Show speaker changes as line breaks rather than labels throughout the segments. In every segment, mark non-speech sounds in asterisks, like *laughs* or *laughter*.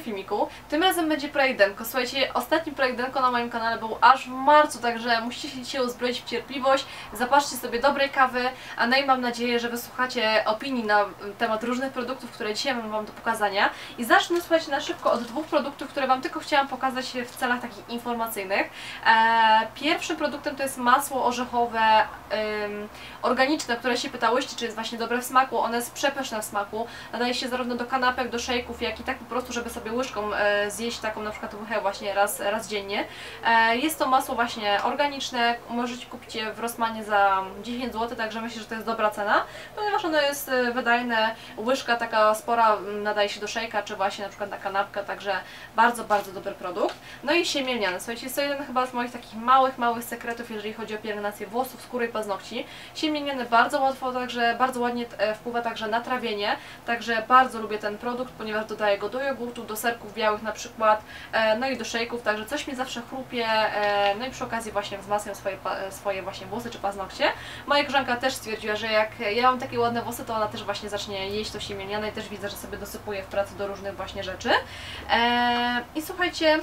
filmiku. Tym razem będzie projekt Denko. Słuchajcie, ostatni projekt Denko na moim kanale był aż w marcu, także musicie się uzbroić w cierpliwość. Zapatrzcie sobie dobrej kawy, a no i mam nadzieję, że wysłuchacie opinii na temat różnych produktów, które dzisiaj mam Wam do pokazania. I zacznę, słuchajcie, na szybko od dwóch produktów, które Wam tylko chciałam pokazać w celach takich informacyjnych. Eee, pierwszym produktem to jest masło orzechowe ym, organiczne, które się pytałyście, czy jest właśnie dobre w smaku. One jest przepyszne w smaku. Nadaje się zarówno do kanapek, do szejków, jak i tak po prostu, żeby sobie łyżką e, zjeść taką na przykład łychę właśnie raz, raz dziennie. E, jest to masło właśnie organiczne, możecie kupić je w Rossmanie za 10 zł, także myślę, że to jest dobra cena, ponieważ ono jest e, wydajne, łyżka taka spora m, nadaje się do szejka, czy właśnie na przykład na kanapkę, także bardzo, bardzo dobry produkt. No i siemię lniane, słuchajcie, jest to jeden chyba z moich takich małych, małych sekretów, jeżeli chodzi o pielęgnację włosów, skóry i paznokci. Siemię lniane bardzo łatwo, także bardzo ładnie wpływa także na trawienie, także bardzo lubię ten produkt, ponieważ dodaję go do jogurtu, do serków białych na przykład, e, no i do szejków, także coś mi zawsze chrupie, e, no i przy okazji właśnie wzmacniam swoje, e, swoje właśnie włosy czy paznokcie. Moja koleżanka też stwierdziła, że jak ja mam takie ładne włosy, to ona też właśnie zacznie jeść to siemię lniane i też widzę, że sobie dosypuje w pracy do różnych właśnie rzeczy. I słuchajcie,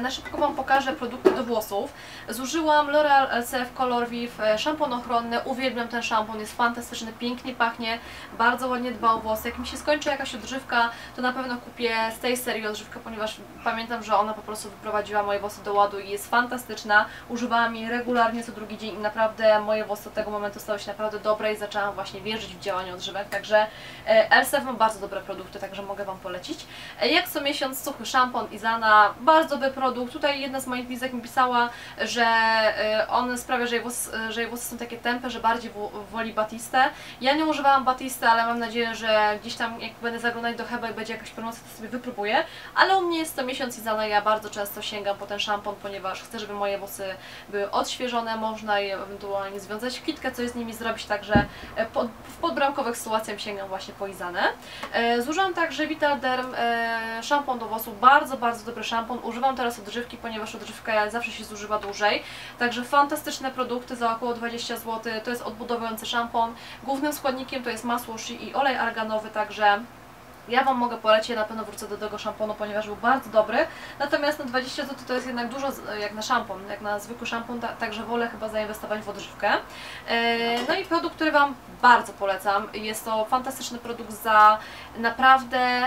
Na szybko Wam pokażę produkty do włosów. Zużyłam L'Oreal LCF Color Viv, e, szampon ochronny, uwielbiam ten szampon, jest fantastyczny, pięknie pachnie, bardzo ładnie dba o włosy. Jak mi się skończy jakaś odżywka, to na pewno kupię z tej serii odżywkę, ponieważ pamiętam, że ona po prostu wyprowadziła moje włosy do ładu i jest fantastyczna. Używałam jej regularnie co drugi dzień i naprawdę moje włosy od tego momentu stały się naprawdę dobre i zaczęłam właśnie wierzyć w działanie odżywek, także e, LCF ma bardzo dobre produkty, także mogę Wam polecić. E, Jak co miesiąc suchy szampon Izana, bardzo dobry produkt. Tutaj jedna z moich widzek mi pisała, że y, on sprawia, że jej, włos, że jej włosy są takie tępe, że bardziej wo- woli Batistę. Ja nie używałam Batisty, ale mam nadzieję, że gdzieś tam jak będę zaglądać do Heba i będzie jakaś promocja, to sobie wypróbuję. Ale u mnie jest to miesiąc Izana, ja bardzo często sięgam po ten szampon, ponieważ chcę, żeby moje włosy były odświeżone, można je ewentualnie związać w kitkę, coś z nimi zrobić, także e, pod, w podbramkowych sytuacjach sięgam właśnie po Izanę. E, Zużyłam także Vitalderm e, szampon do włosów, bardzo, bardzo dobry szampon. Używam teraz odżywki, ponieważ odżywka zawsze się zużywa dłużej. Także fantastyczne produkty za około 20 zł. To jest odbudowujący szampon. Głównym składnikiem to jest masło shea i olej arganowy, także ja Wam mogę polecić, na pewno wrócę do tego szamponu, ponieważ był bardzo dobry. Natomiast na 20 zł to jest jednak dużo jak na szampon, jak na zwykły szampon, ta, także wolę chyba zainwestować w odżywkę. E, No i produkt, który Wam bardzo polecam. Jest to fantastyczny produkt za naprawdę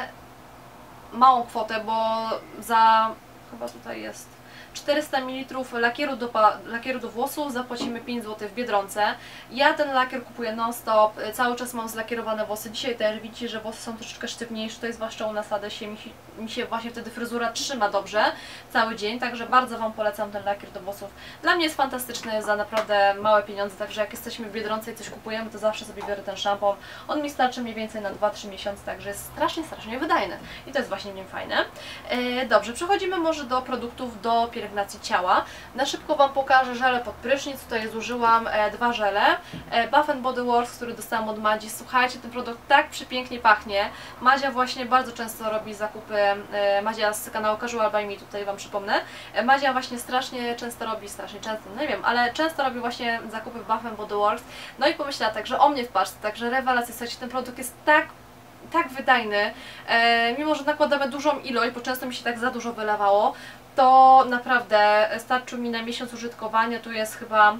małą kwotę, bo za chyba tutaj jest 400 ml lakieru do, lakieru do włosów zapłacimy 5 zł w Biedronce. Ja ten lakier kupuję non-stop, y, cały czas mam zlakierowane włosy. Dzisiaj też widzicie, że włosy są troszeczkę sztywniejsze, to jest zwłaszcza u nas się, mi, mi się właśnie wtedy fryzura trzyma dobrze cały dzień, także bardzo Wam polecam ten lakier do włosów. Dla mnie jest fantastyczny za naprawdę małe pieniądze, także jak jesteśmy w Biedronce i coś kupujemy, to zawsze sobie biorę ten szampon. On mi starczy mniej więcej na 2-3 miesiące, także jest strasznie, strasznie wydajny i to jest właśnie w nim fajne. E, Dobrze, przechodzimy może do produktów do pielęgnacji ciała. Na szybko Wam pokażę żele pod prysznic. Tutaj zużyłam e, dwa żele. E, Bath Body Works, który dostałam od Madzi. Słuchajcie, ten produkt tak przepięknie pachnie. Madzia właśnie bardzo często robi zakupy. E, Madzia z kanału Casual by Me, tutaj Wam przypomnę. Madzia właśnie strasznie często robi, strasznie często, no nie wiem, ale często robi właśnie zakupy w Bath Body Works. No i pomyślała tak, że o mnie w paczce, także rewelacja. Słuchajcie, ten produkt jest tak tak wydajny, e, mimo że nakładamy dużą ilość, bo często mi się tak za dużo wylewało, to naprawdę starczył mi na miesiąc użytkowania, tu jest chyba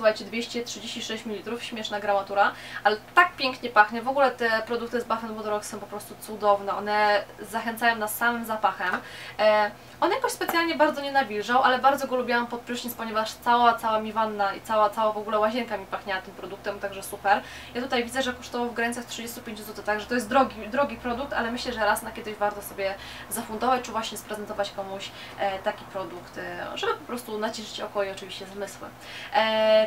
słuchajcie, 236 ml, śmieszna gramatura, ale tak pięknie pachnie. W ogóle te produkty z Bath Works są po prostu cudowne. One zachęcają nas samym zapachem. E, on jakoś specjalnie bardzo nie nawilżał, ale bardzo go lubiłam pod prysznic, ponieważ cała, cała mi wanna i cała, cała w ogóle łazienka mi pachniała tym produktem, także super. Ja tutaj widzę, że kosztował w granicach 35 zł, także to jest drogi, drogi produkt, ale myślę, że raz na kiedyś warto sobie zafundować, czy właśnie sprezentować komuś e, taki produkt, e, żeby po prostu nacieszyć oko i oczywiście zmysły.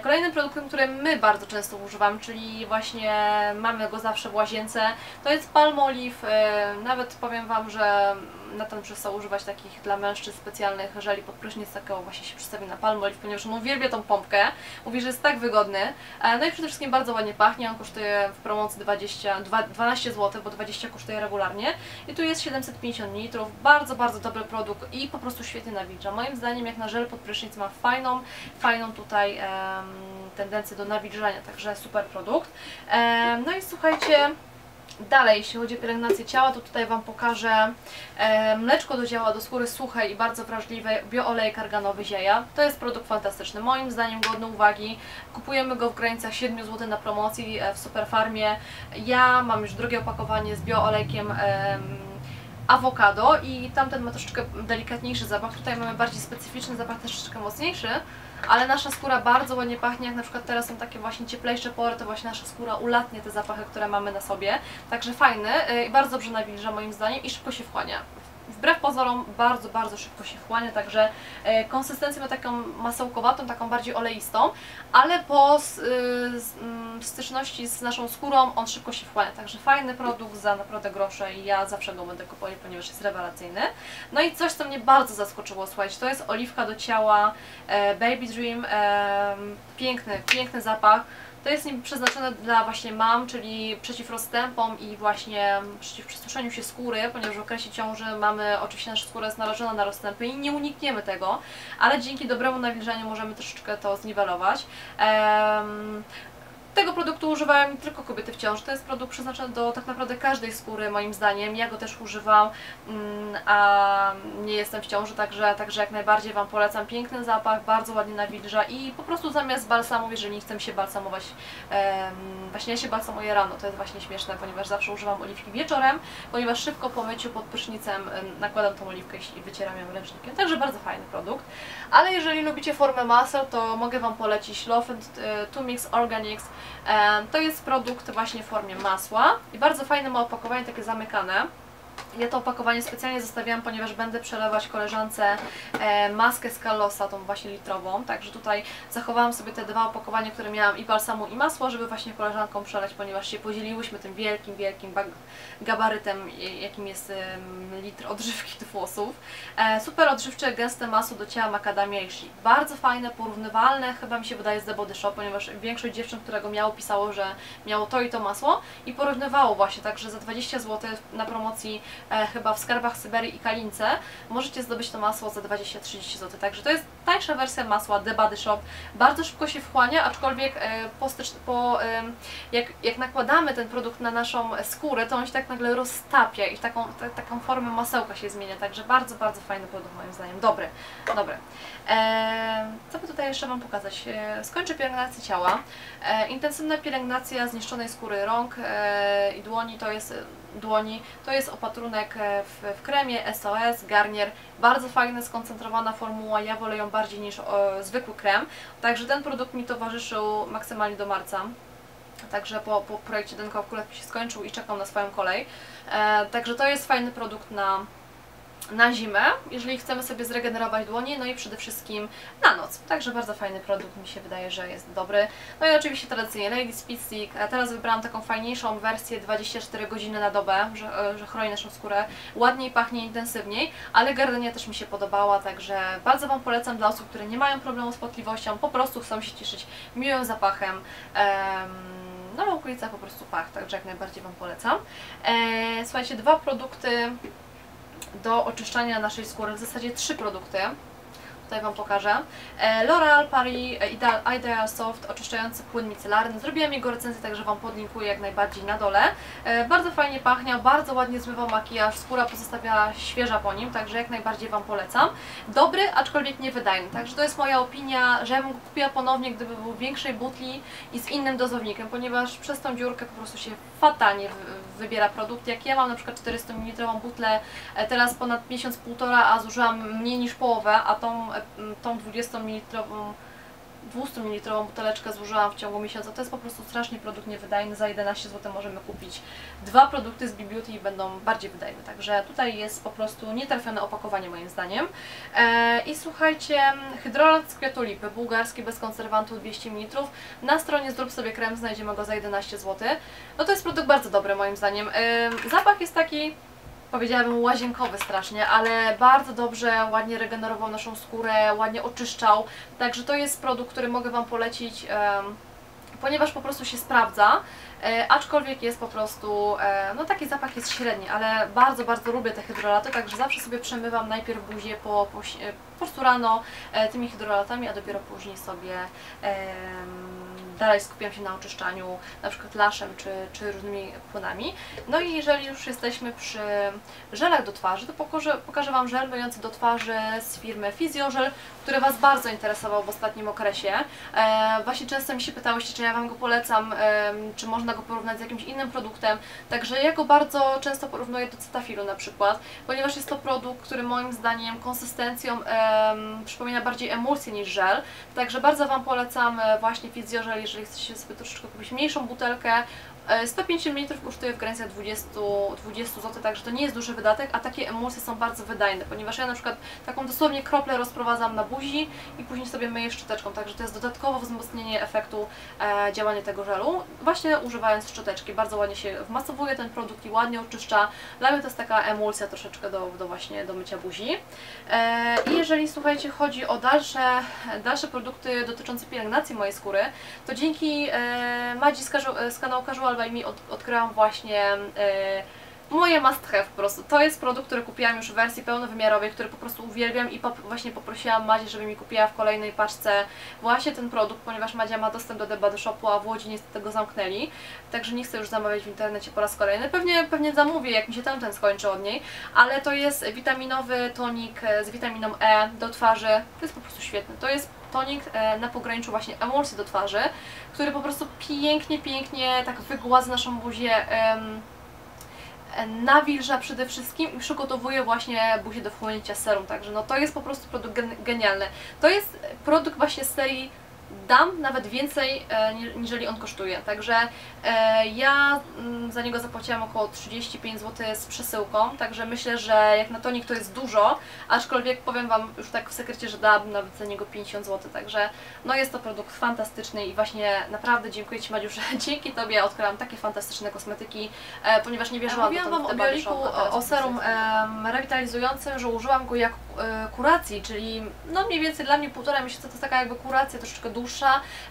Kolejnym produktem, który my bardzo często używamy, czyli właśnie mamy go zawsze w łazience, to jest Palmolive. E, nawet powiem Wam, że Natan przestał używać takich dla mężczyzn specjalnych żeli pod prysznic, takiego właśnie się przedstawi na Palmolive, ponieważ on uwielbia tą pompkę, mówi, że jest tak wygodny. E, no i przede wszystkim bardzo ładnie pachnie, on kosztuje w promocji 20, dwa- 12 zł, bo 20 kosztuje regularnie. I tu jest 750 ml, bardzo, bardzo dobry produkt i po prostu świetnie nawilża. Moim zdaniem jak na żel pod prysznic ma fajną, fajną tutaj em, tendencję do nawilżania, także super produkt. Em, no i słuchajcie, Dalej, jeśli chodzi o pielęgnację ciała, to tutaj Wam pokażę e, mleczko do ciała, do skóry suchej i bardzo wrażliwej, bioolej karganowy Zieja. To jest produkt fantastyczny, moim zdaniem godny uwagi. Kupujemy go w granicach 7 zł na promocji e, w Superfarmie. Ja mam już drugie opakowanie z bioolejkiem awokado i tamten ma troszeczkę delikatniejszy zapach. Tutaj mamy bardziej specyficzny zapach, troszeczkę mocniejszy ale nasza skóra bardzo ładnie pachnie, jak na przykład teraz są takie właśnie cieplejsze pory, to właśnie nasza skóra ulatnie te zapachy, które mamy na sobie. Także fajny y, i bardzo dobrze nawilża moim zdaniem i szybko się wchłania wbrew pozorom bardzo, bardzo szybko się wchłania, także e, konsystencję ma taką masełkowatą, taką bardziej oleistą, ale po y, mm, styczności z naszą skórą on szybko się wchłania, także fajny produkt za naprawdę grosze i ja zawsze go będę kupować, ponieważ jest rewelacyjny. No i coś, co mnie bardzo zaskoczyło, słuchajcie, to jest oliwka do ciała e, Baby Dream, e, piękny, piękny zapach, to jest przeznaczone dla właśnie mam, czyli przeciw rozstępom i właśnie przeciw przesuszeniu się skóry, ponieważ w okresie ciąży mamy, oczywiście nasza skóra jest narażona na rozstępy i nie unikniemy tego, ale dzięki dobremu nawilżeniu możemy troszeczkę to zniwelować. Um, tego produktu używają tylko kobiety w ciąży, to jest produkt przeznaczony do tak naprawdę każdej skóry moim zdaniem. Ja go też używam, mm, a nie jestem w ciąży, także, także jak najbardziej Wam polecam. Piękny zapach, bardzo ładnie nawilża i po prostu zamiast balsamu, jeżeli nie chcę się balsamować, właśnie ja się balsamuję rano, to jest właśnie śmieszne, ponieważ zawsze używam oliwki wieczorem, ponieważ szybko po myciu pod prysznicem nakładam tą oliwkę i wycieram ją ręcznikiem, także bardzo fajny produkt. Ale jeżeli lubicie formę maseł, to mogę Wam polecić Love and e, Mix Organics to jest produkt właśnie w formie masła i bardzo fajne ma opakowanie, takie zamykane. Ja to opakowanie specjalnie zostawiłam, ponieważ będę przelewać koleżance e, maskę z Carlosa, tą właśnie litrową, także tutaj zachowałam sobie te dwa opakowania, które miałam i balsamu i masło, żeby właśnie koleżankom przeleć, ponieważ się podzieliłyśmy tym wielkim, wielkim gabarytem, jakim jest litr odżywki do włosów. E, super odżywcze, gęste masło do ciała macadamia i. Bardzo fajne, porównywalne, chyba mi się wydaje z The Body Shop, ponieważ większość dziewczyn, które go miało, pisało, że miało to i to masło i porównywało właśnie, także za 20 zł na promocji e, chyba w skarbach Syberii i Kalince możecie zdobyć to masło za 20-30 zł, także to jest tańsza wersja masła The Body Shop, bardzo szybko się wchłania, aczkolwiek e, po, po e, jak, jak nakładamy ten produkt na naszą skórę, to on się tak nagle roztapia i taką, taką formę masełka się zmienia, także bardzo, bardzo fajny produkt moim zdaniem, dobry, dobry. E, co by tutaj jeszcze Wam pokazać? E, skończę pielęgnację ciała. E, intensywna pielęgnacja zniszczonej skóry rąk e, i dłoni to jest dłoni. To jest opatrunek e, w, w kremie SOS, Garnier. Bardzo fajna, skoncentrowana formuła. Ja wolę ją bardziej niż zwykły krem. Także ten produkt mi towarzyszył maksymalnie do marca. Także po, po projekcie Denko akurat się skończył i czekam na swoją kolej. E, także to jest fajny produkt na na zimę, jeżeli chcemy sobie zregenerować dłonie, no i przede wszystkim na noc. Także bardzo fajny produkt, mi się wydaje, że jest dobry. No i oczywiście tradycyjnie Lady Speed Stick. Teraz wybrałam taką fajniejszą wersję 24 godziny na dobę, że, e, że chroni naszą skórę ładniej, pachnie intensywniej, ale gardenia też mi się podobała, także bardzo Wam polecam dla osób, które nie mają problemu z potliwością, po prostu chcą się cieszyć miłym zapachem. Um, no, w okolicach po prostu pach, także jak najbardziej Wam polecam. E, słuchajcie, dwa produkty do oczyszczania naszej skóry, w zasadzie trzy produkty. Tutaj Wam pokażę. E, L'Oreal Paris e, Ideal Soft oczyszczający płyn micelarny. Zrobiłam jego recenzję, także Wam podlinkuję jak najbardziej na dole. E, bardzo fajnie pachniał, bardzo ładnie zmywał makijaż, skóra pozostawia świeża po nim, także jak najbardziej Wam polecam. Dobry, aczkolwiek niewydajny, także to jest moja opinia, że ja bym go kupiła ponownie, gdyby był w większej butli i z innym dozownikiem, ponieważ przez tą dziurkę po prostu się fatalnie wybiera produkt. Jak ja mam na przykład 400 ml butlę, teraz ponad miesiąc, półtora, a zużyłam mniej niż połowę, a tą tą 20 ml 200 ml buteleczkę zużyłam w ciągu miesiąca. To jest po prostu strasznie produkt niewydajny. Za 11 zł możemy kupić dwa produkty z Beauty i będą bardziej wydajne. Także tutaj jest po prostu nietrafione opakowanie moim zdaniem. E, I słuchajcie, hydrolat z kwiatolipy, bułgarski bez konserwantu 200 ml. Na stronie Zrób sobie krem znajdziemy go za 11 zł. No to jest produkt bardzo dobry moim zdaniem. E, zapach jest taki powiedziałabym łazienkowy strasznie, ale bardzo dobrze, ładnie regenerował naszą skórę, ładnie oczyszczał, także to jest produkt, który mogę Wam polecić, ponieważ po prostu się sprawdza, e, aczkolwiek jest po prostu, e, no taki zapach jest średni, ale bardzo, bardzo lubię te hydrolaty, także zawsze sobie przemywam najpierw buzię po, po, po prostu rano e, tymi hydrolatami, a dopiero później sobie dalej skupiam się na oczyszczaniu na przykład laszem czy, czy różnymi płynami. No i jeżeli już jesteśmy przy żelach do twarzy, to pokażę, pokażę Wam żel myjący do twarzy z firmy Physiożel, który Was bardzo interesował w ostatnim okresie. E, właśnie często mi się pytałyście, czy ja Wam go polecam, e, czy można go porównać z jakimś innym produktem. Także ja go bardzo często porównuję do Cetafilu na przykład, ponieważ jest to produkt, który moim zdaniem konsystencją e, przypomina bardziej emulsję niż żel. Także bardzo Wam polecam e, właśnie Physiożel, jeżeli chcecie sobie troszeczkę kupić mniejszą butelkę, 105 ml kosztuje w granicach 20, 20 zł, także to nie jest duży wydatek, a takie emulsje są bardzo wydajne, ponieważ ja na przykład taką dosłownie kroplę rozprowadzam na buzi i później sobie myję szczoteczką, także to jest dodatkowo wzmocnienie efektu e, działania tego żelu, właśnie używając szczoteczki. Bardzo ładnie się wmasowuje ten produkt i ładnie oczyszcza. Dla mnie to jest taka emulsja troszeczkę do, do właśnie do mycia buzi. E, I jeżeli słuchajcie, chodzi o dalsze, dalsze produkty dotyczące pielęgnacji mojej skóry, to dzięki e, Madzi z, z kanału Casual I mi od, odkryłam właśnie e, moje must have po prostu. To jest produkt, który kupiłam już w wersji pełnowymiarowej, który po prostu uwielbiam i pop, właśnie poprosiłam Madzie, żeby mi kupiła w kolejnej paczce właśnie ten produkt, ponieważ Madzia ma dostęp do The Body Shopu, a w Łodzi niestety go zamknęli, także nie chcę już zamawiać w internecie po raz kolejny. Pewnie, pewnie zamówię, jak mi się tamten skończy od niej, ale to jest witaminowy tonik z witaminą E do twarzy, to jest po prostu świetny. To jest tonik e, na pograniczu właśnie emulsji do twarzy, który po prostu pięknie, pięknie tak wygładza naszą buzię nawilża przede wszystkim i przygotowuje właśnie buzię do wchłonięcia serum, także no to jest po prostu produkt genialny. To jest produkt właśnie z serii dam nawet więcej e, niżeli on kosztuje. Także e, ja mm, za niego zapłaciłam około 35 zł z przesyłką, także myślę, że jak na tonik to jest dużo, aczkolwiek powiem Wam już tak w sekrecie, że dałabym nawet za niego 50 zł, także no jest to produkt fantastyczny i właśnie naprawdę dziękuję Ci Madziu, że *laughs* dzięki Tobie odkryłam takie fantastyczne kosmetyki, e, ponieważ nie wierzyłam Mówiłam Wam o bioliku, o serum rewitalizującym, że użyłam go jak kuracji, czyli no mniej więcej dla mnie półtora miesiąca to jest taka jakby kuracja troszeczkę dłuższa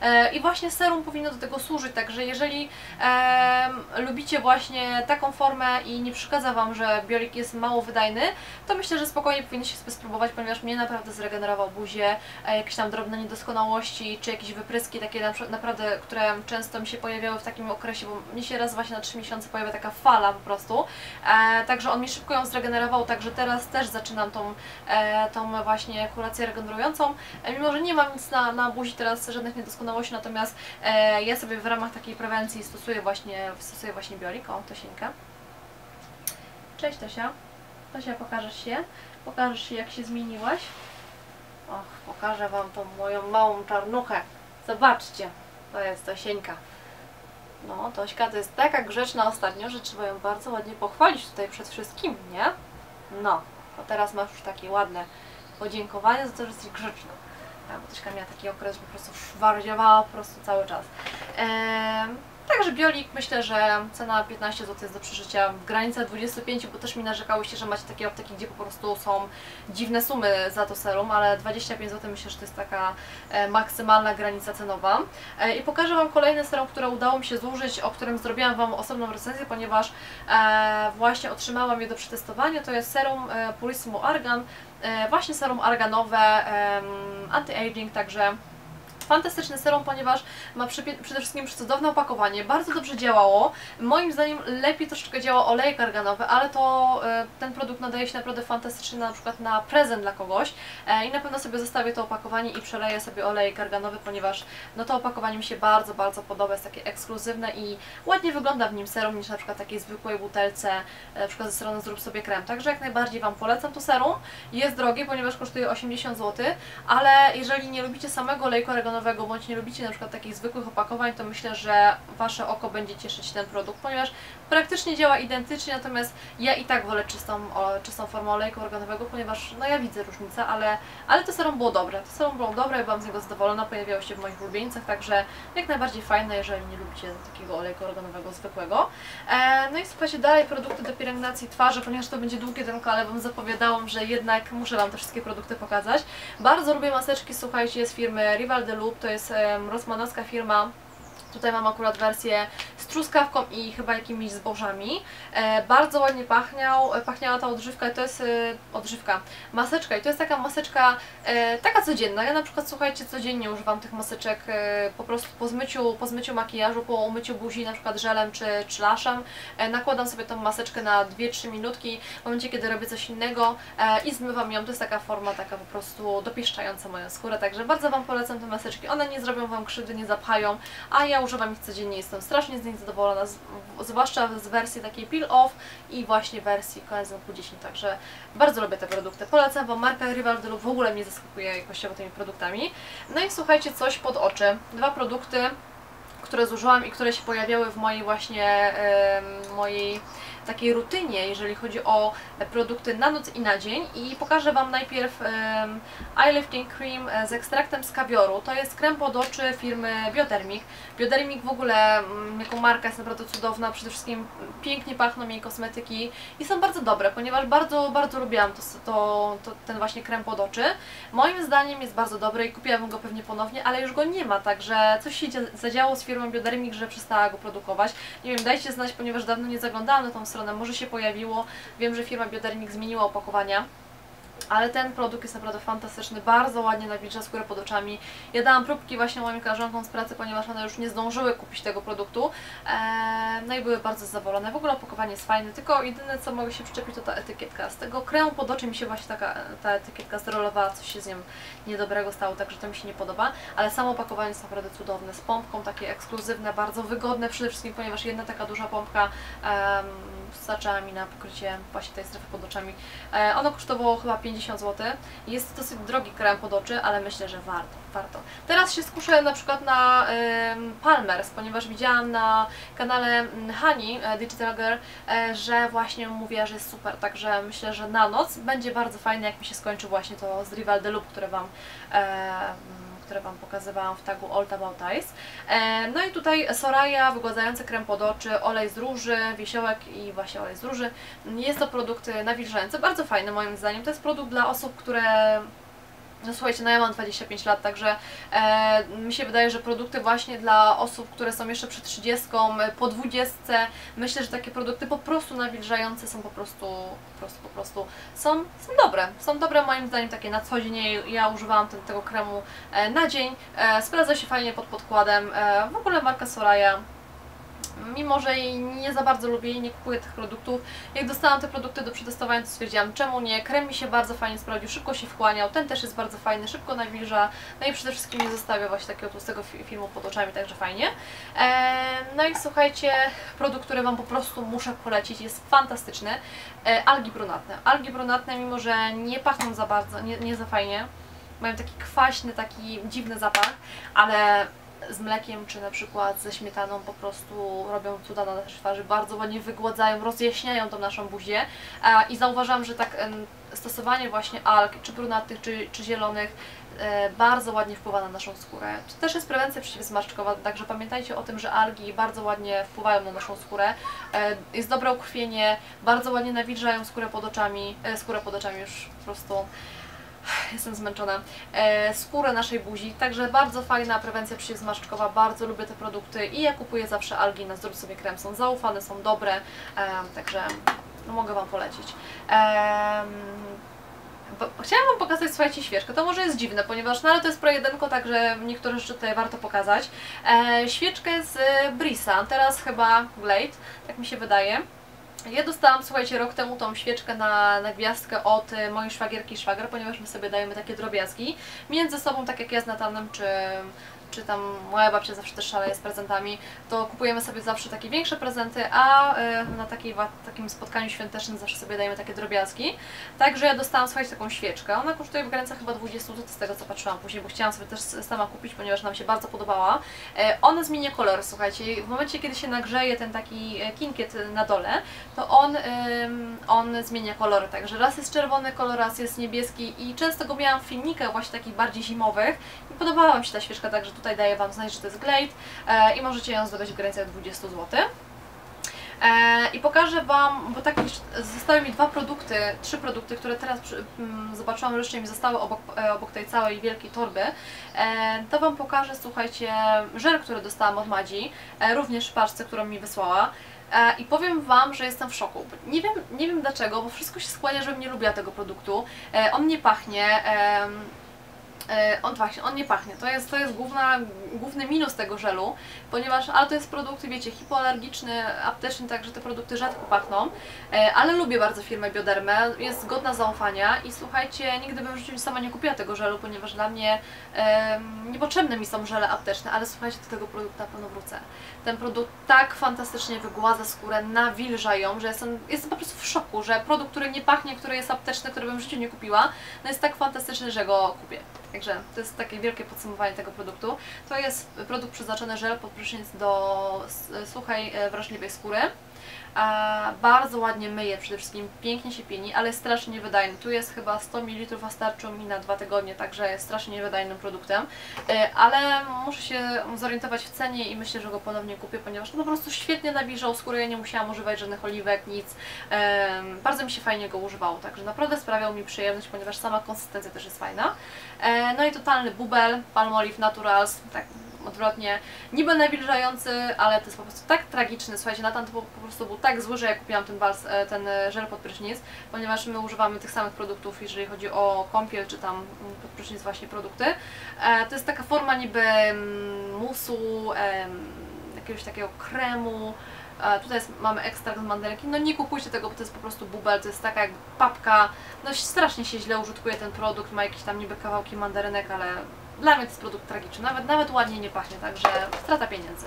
e, i właśnie serum powinno do tego służyć, także jeżeli e, lubicie właśnie taką formę i nie przeszkadza Wam, że biolik jest mało wydajny, to myślę, że spokojnie powinniście sobie spróbować, ponieważ mnie naprawdę zregenerował buzię, e, jakieś tam drobne niedoskonałości, czy jakieś wypryski takie naprawdę, które często mi się pojawiały w takim okresie, bo mnie się raz właśnie na 3 miesiące pojawia taka fala po prostu, także on mi szybko ją zregenerował, także teraz też zaczynam tą, tą właśnie kurację regenerującą, mimo że nie mam nic na, na buzi teraz, żadnych niedoskonałości, natomiast e, ja sobie w ramach takiej prewencji stosuję właśnie, stosuję właśnie biolik, o Tosieńkę. Cześć Tosia. Tosia, pokażesz się? Pokażesz się jak się zmieniłaś? Och, pokażę Wam tą moją małą czarnuchę. Zobaczcie, to jest Tosieńka. No, Tośka to jest taka grzeczna ostatnio, że trzeba ją bardzo ładnie pochwalić tutaj przed wszystkim, nie? No, a teraz masz już takie ładne podziękowanie za to, że jesteś grzeczna. Tak, bo Tośka miała taki okres, że po prostu wariowała po prostu cały czas. Także biolik myślę, że cena 15 zł jest do przeżycia w granicach 25, bo też mi narzekałyście, że macie takie apteki, gdzie po prostu są dziwne sumy za to serum, ale 25 zł myślę, że to jest taka e, maksymalna granica cenowa. E, I pokażę Wam kolejny serum, które udało mi się złożyć, o którym zrobiłam Wam osobną recenzję, ponieważ e, właśnie otrzymałam je do przetestowania. To jest serum Purissimo Argan, właśnie serum arganowe, anti-aging, także fantastyczny serum, ponieważ ma przede wszystkim przecudowne opakowanie, bardzo dobrze działało. Moim zdaniem lepiej troszeczkę działa olejek arganowy, ale to e, ten produkt nadaje się naprawdę fantastycznie na przykład na prezent dla kogoś e, i na pewno sobie zostawię to opakowanie i przeleję sobie olejek arganowy, ponieważ no to opakowanie mi się bardzo, bardzo podoba, jest takie ekskluzywne i ładnie wygląda w nim serum niż na przykład takiej zwykłej butelce, e, na przykład ze strony Zrób sobie krem. Także jak najbardziej Wam polecam to serum. Jest drogie, ponieważ kosztuje 80 zł, ale jeżeli nie lubicie samego olejku arganowego, bądź nie lubicie na przykład takich zwykłych opakowań, to myślę, że Wasze oko będzie cieszyć ten produkt, ponieważ praktycznie działa identycznie, natomiast ja i tak wolę czystą, czystą formę olejku organowego, ponieważ no ja widzę różnicę, ale, ale to serum było dobre. To serum było dobre, ja byłam z niego zadowolona, pojawiało się w moich ulubieńcach, także jak najbardziej fajne, jeżeli nie lubicie takiego olejku organowego zwykłego. E, no i słuchajcie, dalej produkty do pielęgnacji twarzy, ponieważ to będzie długie ten ale Wam zapowiadałam, że jednak muszę Wam te wszystkie produkty pokazać. Bardzo lubię maseczki, słuchajcie, z firmy Rival de To jest rosmanowska firma Tutaj mam akurat wersję z truskawką i chyba jakimiś zbożami. E, bardzo ładnie pachniał, e, pachniała ta odżywka i to jest e, odżywka, maseczka i to jest taka maseczka taka codzienna. Ja na przykład słuchajcie, codziennie używam tych maseczek po prostu po zmyciu, po zmyciu makijażu, po umyciu buzi na przykład żelem czy, czy laszem. Nakładam sobie tą maseczkę na 2-3 minutki w momencie, kiedy robię coś innego i zmywam ją. To jest taka forma taka po prostu dopieszczająca moją skórę, także bardzo Wam polecam te maseczki. One nie zrobią Wam krzywdy, nie zapchają, a ja używam ich codziennie, jestem strasznie z nich zadowolona, z, zwłaszcza z wersji takiej peel-off i właśnie wersji coenzymu Q10, także bardzo lubię te produkty. Polecam Wam, marka Rivaldelu w ogóle mnie zaskakuje jakościowo tymi produktami. No i słuchajcie, coś pod oczy. Dwa produkty, które zużyłam i które się pojawiały w mojej właśnie em, mojej takiej rutynie, jeżeli chodzi o produkty na noc i na dzień i pokażę Wam najpierw Eye Lifting Cream e, z ekstraktem z kawioru. To jest krem pod oczy firmy Biodermic. Biodermic w ogóle mm, jako marka jest naprawdę cudowna, przede wszystkim pięknie pachną jej kosmetyki i są bardzo dobre, ponieważ bardzo, bardzo lubiłam to, to, to, ten właśnie krem pod oczy. Moim zdaniem jest bardzo dobry i kupiłam go pewnie ponownie, ale już go nie ma, także coś się zadziało z firmą Biodermic, że przestała go produkować. Nie wiem, dajcie znać, ponieważ dawno nie zaglądałam na tą stronę, może się pojawiło. Wiem, że firma Biodermic zmieniła opakowania. Ale ten produkt jest naprawdę fantastyczny, bardzo ładnie nawilża skórę pod oczami. Ja dałam próbki właśnie moim koleżankom z pracy, ponieważ one już nie zdążyły kupić tego produktu. Eee, no i były bardzo zadowolone. W ogóle opakowanie jest fajne, tylko jedyne co mogę się przyczepić to ta etykietka. Z tego kremu pod oczy mi się właśnie taka ta etykietka zrolowała, coś się z nią niedobrego stało, także to mi się nie podoba. Ale samo opakowanie jest naprawdę cudowne, z pompką, takie ekskluzywne, bardzo wygodne przede wszystkim, ponieważ jedna taka duża pompka um, starczała mi na pokrycie właśnie tej strefy pod oczami. Eee, ono kosztowało chyba 50 zł. Jest dosyć drogi krem pod oczy, ale myślę, że warto, warto. Teraz się skuszę na przykład na Palmers, ponieważ widziałam na kanale Hani e, Digital Girl, e, że właśnie mówiła, że jest super, także myślę, że na noc będzie bardzo fajne, jak mi się skończy właśnie to z Rival de Loop, które Wam e, które Wam pokazywałam w tagu All About Eyes. No i tutaj Soraya, wygładzający krem pod oczy, olej z róży, wiesiołek i właśnie olej z róży. Jest to produkt nawilżający, bardzo fajny moim zdaniem. To jest produkt dla osób, które no słuchajcie, no ja mam 25 lat, także e, mi się wydaje, że produkty właśnie dla osób, które są jeszcze przed 30, po 20, myślę, że takie produkty po prostu nawilżające są po prostu, po prostu, po prostu są, są dobre. Są dobre moim zdaniem takie na co dzień. Ja używałam ten, tego kremu e, na dzień. E, sprawdza się fajnie pod podkładem. E, w ogóle marka Soraya mimo że nie za bardzo lubię i nie kupuję tych produktów, jak dostałam te produkty do przetestowania, to stwierdziłam, czemu nie. Krem mi się bardzo fajnie sprawdził, szybko się wchłaniał, ten też jest bardzo fajny, szybko nawilża, no i przede wszystkim nie zostawia właśnie takiego tłustego filmu pod oczami, także fajnie. No i słuchajcie, produkt, który Wam po prostu muszę polecić, jest fantastyczny. Eee, algi brunatne. Algi brunatne, mimo że nie pachną za bardzo, nie, nie za fajnie, mają taki kwaśny, taki dziwny zapach, ale z mlekiem, czy na przykład ze śmietaną po prostu robią cuda na naszej twarzy, bardzo ładnie wygładzają, rozjaśniają tą naszą buzię i zauważam, że tak stosowanie właśnie alg, czy brunatnych, czy, czy zielonych e, bardzo ładnie wpływa na naszą skórę. To też jest prewencja przeciwzmarszczkowa, także pamiętajcie o tym, że algi bardzo ładnie wpływają na naszą skórę. E, jest dobre ukrwienie, bardzo ładnie nawilżają skórę pod oczami, e, skórę pod oczami już po prostu jestem zmęczona, e, skórę naszej buzi, także bardzo fajna prewencja przeciwzmarszczkowa, bardzo lubię te produkty i ja kupuję zawsze algi na Zdrów sobie krem, są zaufane, są dobre, e, także no, mogę Wam polecić. E, Chciałam Wam pokazać, słuchajcie, świeczkę. To może jest dziwne, ponieważ no ale to jest pro jedenko, także niektóre rzeczy tutaj warto pokazać. E, świeczkę z Brisa, teraz chyba Glade, tak mi się wydaje. Ja dostałam, słuchajcie, rok temu tą świeczkę na, na gwiazdkę od y, mojej szwagierki i szwagra, ponieważ my sobie dajemy takie drobiazgi między sobą, tak jak ja z Natanem, czy czy tam moja babcia zawsze też szaleje z prezentami, to kupujemy sobie zawsze takie większe prezenty, a y, na takiej, takim spotkaniu świątecznym zawsze sobie dajemy takie drobiazgi. Także ja dostałam, słuchajcie, taką świeczkę. Ona kosztuje w granicach chyba 20 zł z tego co patrzyłam później, bo chciałam sobie też sama kupić, ponieważ nam się bardzo podobała. E, ona zmienia kolor, słuchajcie. W momencie, kiedy się nagrzeje ten taki e, kinkiet na dole, to on, on zmienia kolory. Także raz jest czerwony kolor, raz jest niebieski i często go miałam w filmikach właśnie takich bardziej zimowych i podobała mi się ta świeczka, także tutaj daję Wam znać, że to jest Glade e, i możecie ją zdobyć w granicach 20 zł. E, I pokażę Wam, bo tak zostały mi dwa produkty, trzy produkty, które teraz mm, zobaczyłam, jeszcze mi zostały obok, e, obok tej całej wielkiej torby. To Wam pokażę, słuchajcie, żel, który dostałam od Madzi, również w paczce, którą mi wysłała. I powiem Wam, że jestem w szoku. Nie wiem, nie wiem dlaczego, bo wszystko się skłania, żebym nie lubiła tego produktu. On nie pachnie. E, On właśnie, on nie pachnie. To jest, to jest główna, główny minus tego żelu, ponieważ, ale to jest produkt, wiecie, hipoalergiczny, apteczny, także te produkty rzadko pachną, E, ale lubię bardzo firmę Biodermę, jest godna zaufania i słuchajcie, nigdy bym w życiu sama nie kupiła tego żelu, ponieważ dla mnie em, niepotrzebne mi są żele apteczne, ale słuchajcie, do tego produktu na pewno wrócę. Ten produkt tak fantastycznie wygładza skórę, nawilża ją, że jestem, jestem po prostu w szoku, że produkt, który nie pachnie, który jest apteczny, który bym w życiu nie kupiła, no jest tak fantastyczny, że go kupię. Także to jest takie wielkie podsumowanie tego produktu. To jest produkt przeznaczony żel pod prysznic do suchej, e, wrażliwej skóry. A bardzo ładnie myje, przede wszystkim pięknie się pieni, ale strasznie niewydajny. Tu jest chyba 100 ml, a starczył mi na dwa tygodnie, także jest strasznie niewydajnym produktem. E, Ale muszę się zorientować w cenie i myślę, że go ponownie kupię, ponieważ to po prostu świetnie nawilżał skórę, ja nie musiałam używać żadnych oliwek, nic. Bardzo mi się fajnie go używało, także naprawdę sprawiał mi przyjemność, ponieważ sama konsystencja też jest fajna. E, No i totalny bubel, Palmolive Naturals, tak odwrotnie, niby nawilżający, ale to jest po prostu tak tragiczny. Słuchajcie, Natan to po, po prostu był tak zły, że ja kupiłam ten, bals, e, ten e, żel pod prysznic, ponieważ my używamy tych samych produktów, jeżeli chodzi o kąpiel, czy tam mm, pod prysznic właśnie produkty. To jest taka forma niby mm, musu, jakiegoś takiego kremu, Tutaj jest, mamy ekstrakt z mandarynki. No nie kupujcie tego, bo to jest po prostu bubel, to jest taka jak papka. No strasznie się źle użytkuje ten produkt, ma jakieś tam niby kawałki mandarynek, ale dla mnie to jest produkt tragiczny. Nawet, nawet ładnie nie pachnie, także strata pieniędzy.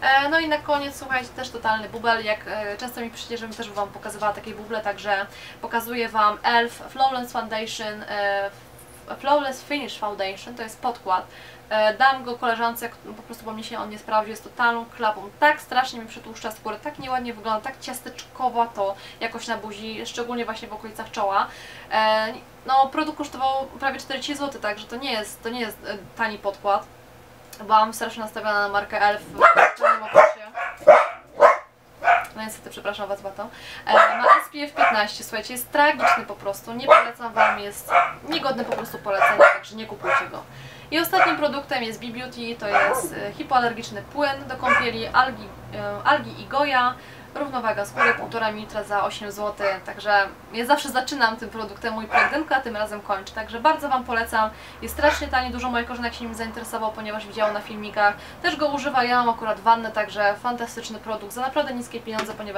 E, No i na koniec, słuchajcie, też totalny bubel. Jak e, często mi przyjdzie, żebym też Wam pokazywała takie buble, także pokazuję Wam ELF Flawless Foundation, e, Flawless Finish Foundation, to jest podkład. E, Dam go koleżance, po prostu bo mi się on nie sprawdził, jest totalną klapą. Tak strasznie mi przytłuszcza skórę, tak nieładnie wygląda, tak ciasteczkowa to jakoś na buzi, szczególnie właśnie w okolicach czoła. E, No, produkt kosztował prawie 40 zł, także to nie jest, to nie jest e, tani podkład. Byłam strasznie nastawiona na markę ELF w pewnym okresie. No niestety, przepraszam Was bardzo. E, ma SPF 15, słuchajcie, jest tragiczny po prostu, nie polecam Wam, jest niegodny po prostu polecenia, także nie kupujcie go. I ostatnim produktem jest B-Beauty, to jest e, hipoalergiczny płyn do kąpieli, algi, e, algi i goja, równowaga skóry 1,5 litra za 8 zł, także ja zawsze zaczynam tym produktem mój projekt Dymka, a tym razem kończę, także bardzo Wam polecam, jest strasznie tani, dużo moich koleżanek się nim zainteresował, ponieważ widziało na filmikach, też go używa, ja mam akurat wannę, także fantastyczny produkt za naprawdę niskie pieniądze, ponieważ